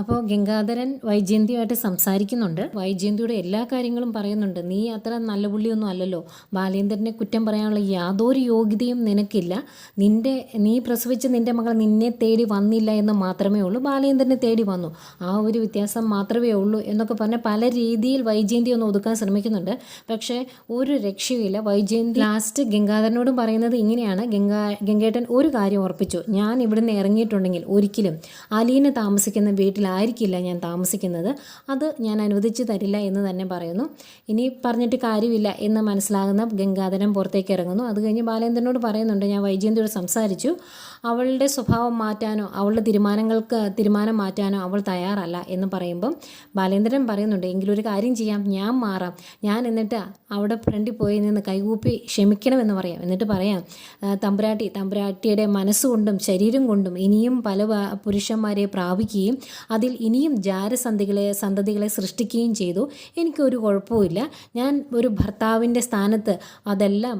അപ്പോൾ ഗംഗാധരൻ വൈജയന്തിയുമായിട്ട് സംസാരിക്കുന്നുണ്ട്. വൈജയന്തിയുടെ എല്ലാ കാര്യങ്ങളും പറയുന്നുണ്ട്. നീ അത്ര നല്ല പുള്ളിയൊന്നും അല്ലല്ലോ. ബാലേന്ദ്രനെ കുറ്റം പറയാനുള്ള യാതൊരു യോഗ്യതയും നിനക്കില്ല. നിന്റെ നീ പ്രസവിച്ച് നിന്റെ മകൾ നിന്നെ തേടി വന്നില്ല എന്ന് മാത്രമേ ഉള്ളൂ. ബാലേന്ദ്രനെ തേടി വന്നു. ആ ഒരു വ്യത്യാസം മാത്രമേ ഉള്ളൂ എന്നൊക്കെ പറഞ്ഞ് പല രീതിയിൽ വൈജയന്തി ഒന്ന് ഒതുക്കാൻ ശ്രമിക്കുന്നുണ്ട്. പക്ഷേ ഒരു രക്ഷയുമില്ല. വൈജയന്തി ലാസ്റ്റ് ഗംഗാധരനോടും പറയുന്നത് ഇങ്ങനെയാണ്. ഗംഗാ ഗംഗേട്ടൻ ഒരു കാര്യം ഉറപ്പിച്ചു. ഞാൻ ഇവിടുന്ന് ഇറങ്ങിയിട്ടുണ്ടെങ്കിൽ ഒരിക്കലും അലീന താമസിക്കുന്ന വീട്ടിലായിരിക്കില്ല ഞാൻ താമസിക്കുന്നത്. അത് ഞാൻ അനുവദിച്ചു തരില്ല എന്ന് തന്നെ പറയുന്നു. ഇനി പറഞ്ഞിട്ട് കാര്യമില്ല എന്ന് മനസ്സിലാകുന്ന ഗംഗാധരൻ പുറത്തേക്ക് ഇറങ്ങുന്നു. അത് കഴിഞ്ഞ് ബാലേന്ദ്രനോട് പറയുന്നുണ്ട് ഞാൻ വൈജയന്തിയോട് സംസാരിച്ചു. അവളുടെ സ്വഭാവം മാറ്റാനോ അവളുടെ തീരുമാനങ്ങൾക്ക് തീരുമാനം മാറ്റാനോ അവൾ തയ്യാറല്ല എന്ന് പറയുമ്പം ബാലേന്ദ്രൻ പറയുന്നുണ്ട് എങ്കിലും ഒരു കാര്യം ചെയ്യാം ഞാൻ മാറാം. ഞാൻ എന്നിട്ട് അവിടെ ഫ്രണ്ടിൽ പോയി നിന്ന് കൈകൂപ്പി ക്ഷമിക്കണമെന്ന് പറയാം. എന്നിട്ട് പറയാം "ആ, തമ്പുരാട്ടി തമ്പുരാട്ടിയുടെ മനസ്സുകൊണ്ടും ശരീരം കൊണ്ടും ഇനിയും പല പുരുഷന്മാരെ പ്രാപിക്കുകയും അതിൽ ഇനിയും ജാരസന്ധികളെ സന്തതികളെ സൃഷ്ടിക്കുകയും ചെയ്തു. എനിക്കൊരു കുഴപ്പവുമില്ല. ഞാൻ ഒരു ഭർത്താവിന്റെ സ്ഥാനത്ത് അതെല്ലാം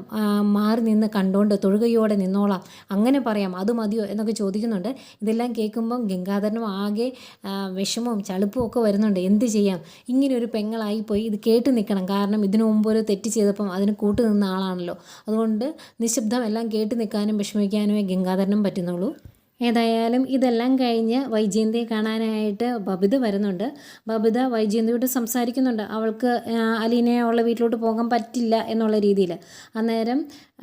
മാറി നിന്ന് കണ്ടുകൊണ്ട് തൊഴുകയോടെ നിന്നോളാം. അങ്ങനെ പറയാം. അത് മതിയോ എന്നൊക്കെ ചോദിക്കുന്നുണ്ട്. ഇതെല്ലാം കേൾക്കുമ്പം ഗംഗാധരനും ആകെ വിഷമവും ചളുപ്പും ഒക്കെ വരുന്നുണ്ട്. എന്ത് ചെയ്യാം? ഇങ്ങനെ ഒരു പെങ്ങളായിപ്പോയി. ഇത് കേട്ട് നിൽക്കണം. കാരണം ഇതിനു മുമ്പ് ഒരു തെറ്റ് ചെയ്തപ്പം അതിന് കൂട്ടുനിന്ന ആളാണല്ലോ. അതുകൊണ്ട് നിശബ്ദം എല്ലാം കേട്ട് നിൽക്കാനും വിഷമിക്കാനുമേ ഗംഗാധരനും പറ്റുന്നുള്ളൂ. ഏതായാലും ഇതെല്ലാം കഴിഞ്ഞ് വൈജയന്തിയെ കാണാനായിട്ട് ബബിത വരുന്നുണ്ട്. ബബിത വൈജയന്തിയോട് സംസാരിക്കുന്നുണ്ട്. അവൾക്ക് അലീനെ ഉള്ള വീട്ടിലോട്ട് പോകാൻ പറ്റില്ല എന്നുള്ള രീതിയിൽ. അന്നേരം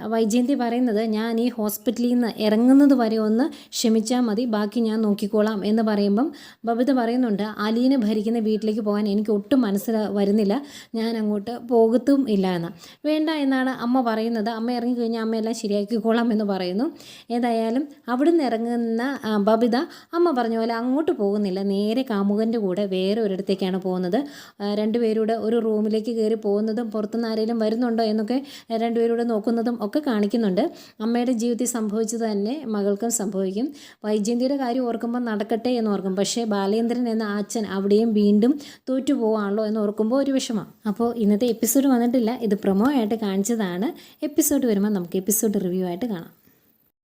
വൈജയന്തി പറയുന്നത് ഞാൻ ഈ ഹോസ്പിറ്റലിൽ നിന്ന് ഇറങ്ങുന്നത് വരെ ഒന്ന് ക്ഷമിച്ചാൽ മതി. ബാക്കി ഞാൻ നോക്കിക്കോളാം. എന്ന് പറയുമ്പം ബബിത പറയുന്നുണ്ട് അലീന ഭരിക്കുന്ന വീട്ടിലേക്ക് പോകാൻ എനിക്ക് ഒട്ടും മനസ്സിൽ വരുന്നില്ല. ഞാൻ അങ്ങോട്ട് പോകത്തും ഇല്ല എന്ന്. വേണ്ട എന്നാണ് അമ്മ പറയുന്നത്. അമ്മ ഇറങ്ങിക്കഴിഞ്ഞാൽ അമ്മയെല്ലാം ശരിയാക്കിക്കോളാം എന്ന് പറയുന്നു. ഏതായാലും അവിടുന്ന് ഇറങ്ങുന്ന ആ, ബബിത അമ്മ പറഞ്ഞ പോലെ അങ്ങോട്ട് പോകുന്നില്ല. നേരെ കാമുകന്റെ കൂടെ വേറെ ഒരിടത്തേക്കാണ് പോകുന്നത് രണ്ടുപേരൂടെ ഒരു റൂമിലേക്ക് കയറി പോകുന്നതും പുറത്തുനിന്ന് ആരെങ്കിലും വരുന്നുണ്ടോ എന്നൊക്കെ രണ്ടുപേരൂടെ നോക്കുന്നതും ഒക്കെ കാണിക്കുന്നുണ്ട്. അമ്മയുടെ ജീവിതത്തിൽ സംഭവിച്ചത് തന്നെ മകൾക്കും സംഭവിക്കും. വൈജയന്തിയുടെ കാര്യം ഓർക്കുമ്പോൾ നടക്കട്ടെ എന്ന് ഓർക്കും. പക്ഷേ ബാലേന്ദ്രൻ എന്ന അച്ഛൻ അവിടെയും വീണ്ടും തോറ്റു പോവാണല്ലോ എന്ന് ഓർക്കുമ്പോൾ ഒരു വിഷമം. അപ്പോൾ ഇന്നത്തെ എപ്പിസോഡ് വന്നിട്ടില്ല. ഇത് പ്രൊമോ ആയിട്ട് കാണിച്ചതാണ്. എപ്പിസോഡ് വരുമ്പോൾ നമുക്ക് എപ്പിസോഡ് റിവ്യൂ ആയിട്ട് കാണാം.